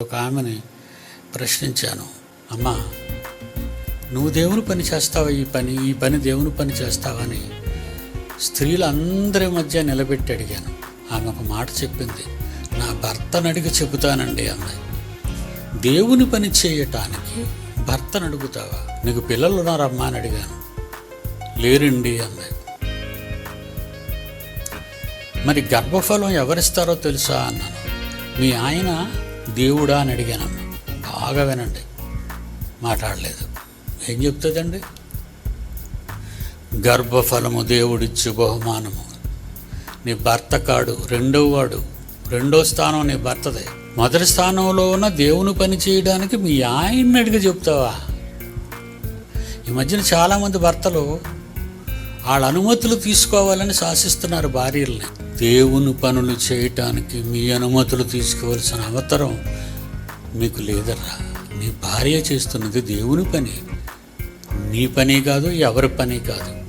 ఒక ఆమెని ప్రశ్నించాను. అమ్మా నువ్వు దేవుని పని చేస్తావా ఈ పని? ఈ పని దేవుని పని చేస్తావని స్త్రీలందరి మధ్య నిలబెట్టి అడిగాను. ఆమె ఒక మాట చెప్పింది. నా భర్తను అడిగి చెబుతానండి అమ్మాయి. దేవుని పని చేయటానికి భర్తను అడుగుతావా? నీకు పిల్లలు ఉన్నారమ్మా అని అడిగాను. లేరండి అమ్మాయి. మరి గర్భఫలం ఎవరిస్తారో తెలుసా అన్నాను. మీ ఆయన దేవుడా అని అడిగానమ్మ బాగా వినండి. మాట్లాడలేదు. ఏం చెప్తుందండి? గర్భఫలము దేవుడిచ్చు బహుమానము. నీ భర్త కాడు రెండో వాడు రెండో స్థానం నీ భర్తదే. మొదటి స్థానంలో ఉన్న దేవుని పని చేయడానికి మీ ఆయన్ని అడిగి చెప్తావా? ఈ మధ్యన చాలామంది భర్తలు వాళ్ళ అనుమతులు తీసుకోవాలని శాసిస్తున్నారు భార్యల్ని. దేవుని పనులు చేయటానికి మీ అనుమతులు తీసుకోవాల్సిన అవసరం మీకు లేదరా. నీ భార్య చేస్తున్నది దేవుని పని. నీ పని కాదు ఎవరి పని కాదు.